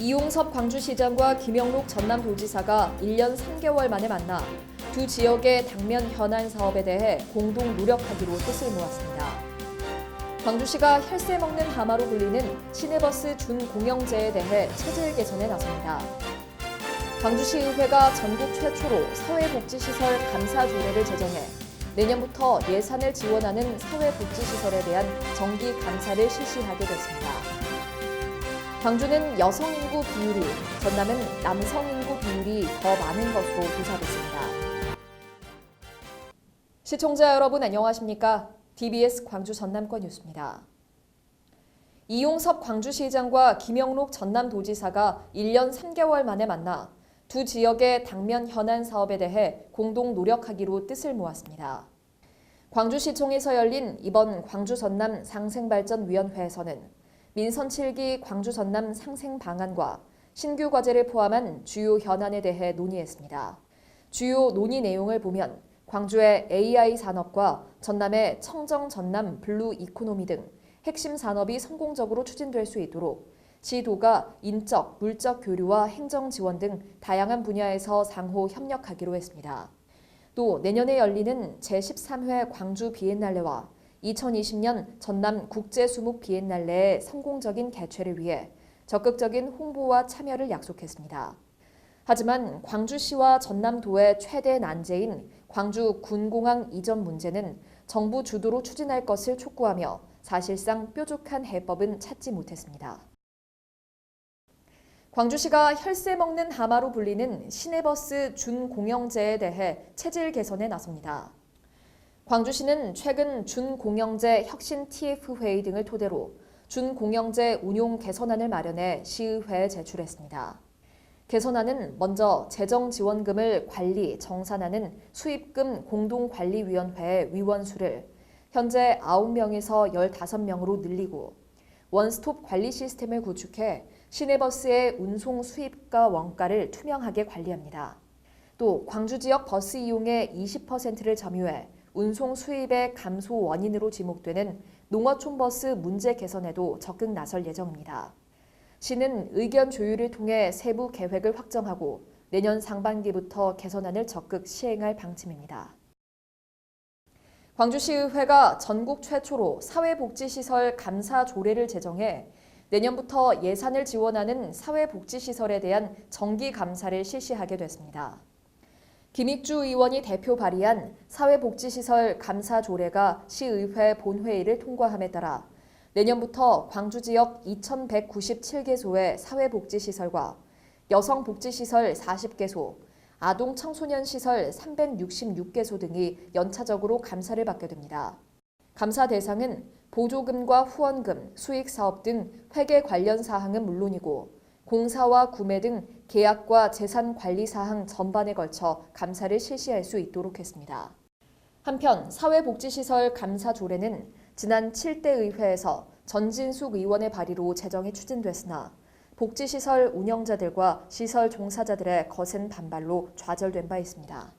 이용섭 광주시장과 김영록 전남도지사가 1년 3개월 만에 만나 두 지역의 당면 현안 사업에 대해 공동 노력하기로 뜻을 모았습니다. 광주시가 혈세 먹는 하마로 불리는 시내버스 준공영제에 대해 체질 개선에 나섭니다. 광주시의회가 전국 최초로 사회복지시설 감사 조례를 제정해 내년부터 예산을 지원하는 사회복지시설에 대한 정기 감사를 실시하게 됐습니다. 광주는 여성 인구 비율이, 전남은 남성 인구 비율이 더 많은 것으로 조사됐습니다. 시청자 여러분 안녕하십니까? DBS 광주 전남권 뉴스입니다. 이용섭 광주시장과 김영록 전남도지사가 1년 3개월 만에 만나 두 지역의 당면 현안 사업에 대해 공동 노력하기로 뜻을 모았습니다. 광주시청에서 열린 이번 광주 전남 상생발전위원회에서는 민선 7기 광주 전남 상생 방안과 신규 과제를 포함한 주요 현안에 대해 논의했습니다. 주요 논의 내용을 보면 광주의 AI 산업과 전남의 청정 전남 블루 이코노미 등 핵심 산업이 성공적으로 추진될 수 있도록 시도가 인적, 물적 교류와 행정 지원 등 다양한 분야에서 상호 협력하기로 했습니다. 또 내년에 열리는 제13회 광주 비엔날레와 2020년 전남 국제수묵 비엔날레의 성공적인 개최를 위해 적극적인 홍보와 참여를 약속했습니다. 하지만 광주시와 전남도의 최대 난제인 광주 군공항 이전 문제는 정부 주도로 추진할 것을 촉구하며 사실상 뾰족한 해법은 찾지 못했습니다. 광주시가 혈세 먹는 하마로 불리는 시내버스 준공영제에 대해 체질 개선에 나섭니다. 광주시는 최근 준공영제 혁신 TF회의 등을 토대로 준공영제 운용 개선안을 마련해 시의회에 제출했습니다. 개선안은 먼저 재정지원금을 관리, 정산하는 수입금 공동관리위원회 위원수를 현재 9명에서 15명으로 늘리고 원스톱 관리 시스템을 구축해 시내버스의 운송 수입과 원가를 투명하게 관리합니다. 또 광주 지역 버스 이용의 20%를 점유해 운송 수입의 감소 원인으로 지목되는 농어촌 버스 문제 개선에도 적극 나설 예정입니다. 시는 의견 조율을 통해 세부 계획을 확정하고 내년 상반기부터 개선안을 적극 시행할 방침입니다. 광주시의회가 전국 최초로 사회복지시설 감사 조례를 제정해 내년부터 예산을 지원하는 사회복지시설에 대한 정기 감사를 실시하게 됐습니다. 김익주 의원이 대표 발의한 사회복지시설 감사 조례가 시의회 본회의를 통과함에 따라 내년부터 광주 지역 2,197개소의 사회복지시설과 여성복지시설 40개소, 아동 청소년 시설 366개소 등이 연차적으로 감사를 받게 됩니다. 감사 대상은 보조금과 후원금, 수익 사업 등 회계 관련 사항은 물론이고 공사와 구매 등 계약과 재산 관리 사항 전반에 걸쳐 감사를 실시할 수 있도록 했습니다. 한편 사회복지시설 감사 조례는 지난 7대 의회에서 전진숙 의원의 발의로 제정이 추진됐으나 복지시설 운영자들과 시설 종사자들의 거센 반발로 좌절된 바 있습니다.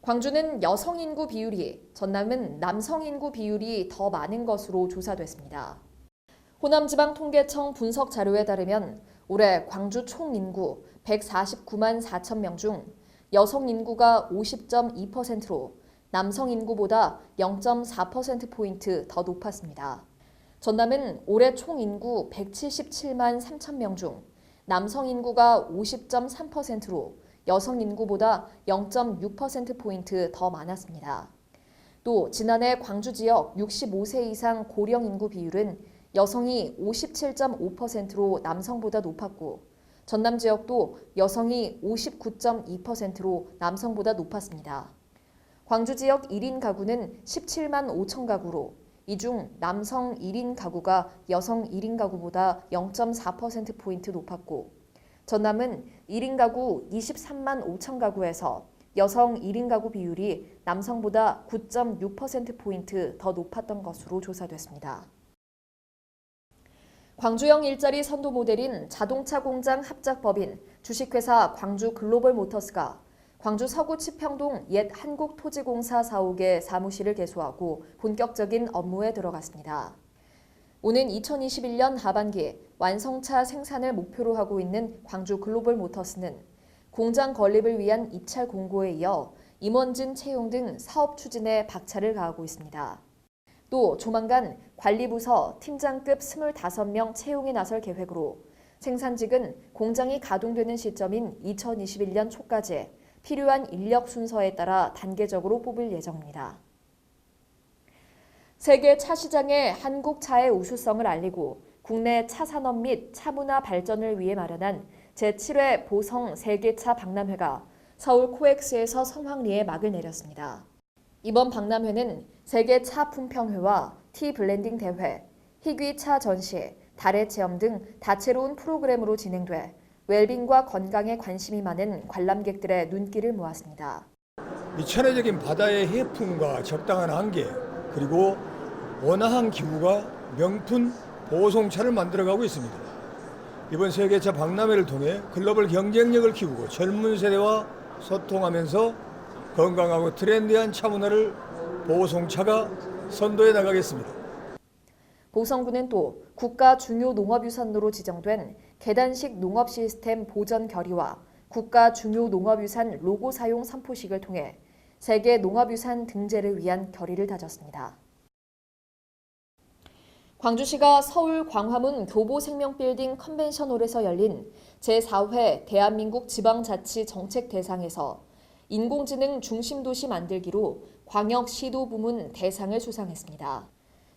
광주는 여성 인구 비율이, 전남은 남성 인구 비율이 더 많은 것으로 조사됐습니다. 호남지방통계청 분석 자료에 따르면 올해 광주 총 인구 149만 4천 명 중 여성 인구가 50.2%로 남성 인구보다 0.4%포인트 더 높았습니다. 전남은 올해 총 인구 177만 3천 명 중 남성 인구가 50.3%로 여성 인구보다 0.6%포인트 더 많았습니다. 또 지난해 광주 지역 65세 이상 고령 인구 비율은 여성이 57.5%로 남성보다 높았고 전남 지역도 여성이 59.2%로 남성보다 높았습니다. 광주 지역 1인 가구는 17만 5천 가구로 이 중 남성 1인 가구가 여성 1인 가구보다 0.4%포인트 높았고 전남은 1인 가구 23만 5천 가구에서 여성 1인 가구 비율이 남성보다 9.6%포인트 더 높았던 것으로 조사됐습니다. 광주형 일자리 선도 모델인 자동차 공장 합작법인 주식회사 광주 글로벌 모터스가 광주 서구 치평동 옛 한국토지공사 사옥에 사무실을 개소하고 본격적인 업무에 들어갔습니다. 오는 2021년 하반기 완성차 생산을 목표로 하고 있는 광주 글로벌 모터스는 공장 건립을 위한 입찰 공고에 이어 임원진 채용 등 사업 추진에 박차를 가하고 있습니다. 또 조만간 관리부서 팀장급 25명 채용에 나설 계획으로 생산직은 공장이 가동되는 시점인 2021년 초까지 필요한 인력 순서에 따라 단계적으로 뽑을 예정입니다. 세계 차 시장의 한국 차의 우수성을 알리고 국내 차 산업 및 차 문화 발전을 위해 마련한 제7회 보성 세계차 박람회가 서울 코엑스에서 성황리에 막을 내렸습니다. 이번 박람회는 세계 차 품평회와 티 블렌딩 대회, 희귀 차 전시, 달의 체험 등 다채로운 프로그램으로 진행돼 웰빙과 건강에 관심이 많은 관람객들의 눈길을 모았습니다. 이 천혜적인 바다의 해풍과 적당한 한계 그리고 원화한 기후가 명품 보송차를 만들어가고 있습니다. 이번 세계차 박람회를 통해 글로벌 경쟁력을 키우고 젊은 세대와 소통하면서 건강하고 트렌디한 차 문화를 보송차가 선도해 나가겠습니다. 보성군은 또 국가 중요 농업유산으로 지정된 계단식 농업 시스템 보전 결의와 국가 중요 농업유산 로고 사용 선포식을 통해 세계 농업유산 등재를 위한 결의를 다졌습니다. 광주시가 서울 광화문 교보생명빌딩 컨벤션홀에서 열린 제4회 대한민국 지방자치 정책 대상에서 인공지능 중심도시 만들기로 광역 시도 부문 대상을 수상했습니다.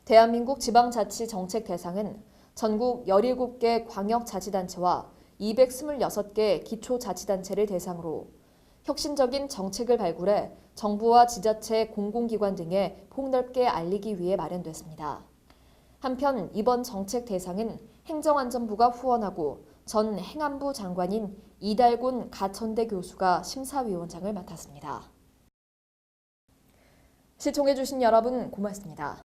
대한민국 지방자치 정책 대상은 전국 17개 광역자치단체와 226개 기초자치단체를 대상으로 혁신적인 정책을 발굴해 정부와 지자체 공공기관 등에 폭넓게 알리기 위해 마련됐습니다. 한편 이번 정책 대상은 행정안전부가 후원하고 전 행안부 장관인 이달곤 가천대 교수가 심사위원장을 맡았습니다. 시청해주신 여러분 고맙습니다.